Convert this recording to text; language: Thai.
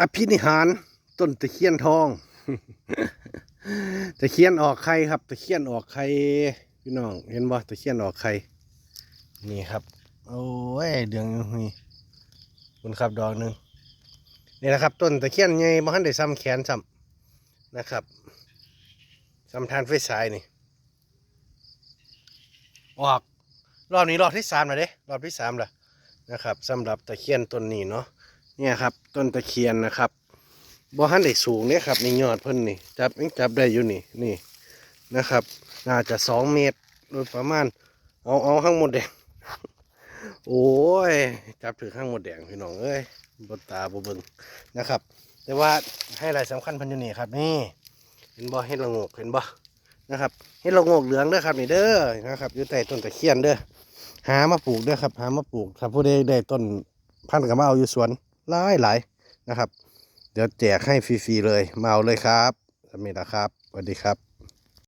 อภินิหารต้นตะเคียนทองตะเคียนออกไข่ครับตะเคียนออกไข่พี่น้อง เห็นบ่ตะเคียนออกไข่นี่ครับ โอ้ยเดืองนี่คุณครับดอกหนึ่งนี่นะครับ ต้นตะเคียนใหญ่บ่ทันได้ซ้ำแขนซ้ำนะครับซ้ำทานไฟฉายนี่ออกรอบนี้รอบที่สามแล้วเด้รอบที่สามล้วนะครับสำหรับตะเคียนต้นนี้เนาะ เนี่ยครับ ต้นตะเคียนนะครับบ่ทันได้สูงเนี่ยครับนี่ยอดเพิ่นนี่ จับยังจับได้อยู่นี่นี่นะครับ น่าจะสองเมตรโดยประมาณ เอาเอาข้างหมดแดงโอ้ย จับถือข้างหมดแดงพี่น้องเอ้ยบนตาบเบิงนะครับ แต่ว่าให้อะไรสำคัญพันอยู่นี่ครับ นี่เห็นบ่เห็ดละงกเห็นบ่นะครับเห็ดละงกเหลืองเด้อครับนี่เด้อนะครับอยู่ใต้ต้นตะเคียนเด้อหามาปลูกเด้อครับ หามาปลูกถ้าผู้ใดได้ต้นพันธุ์ก็มาเอาอยู่สวน หลายหลายนะครับ เดี๋ยวแจกให้ฟรีๆเลยมาเอาเลยครับมีนะครับสวัสดีครับ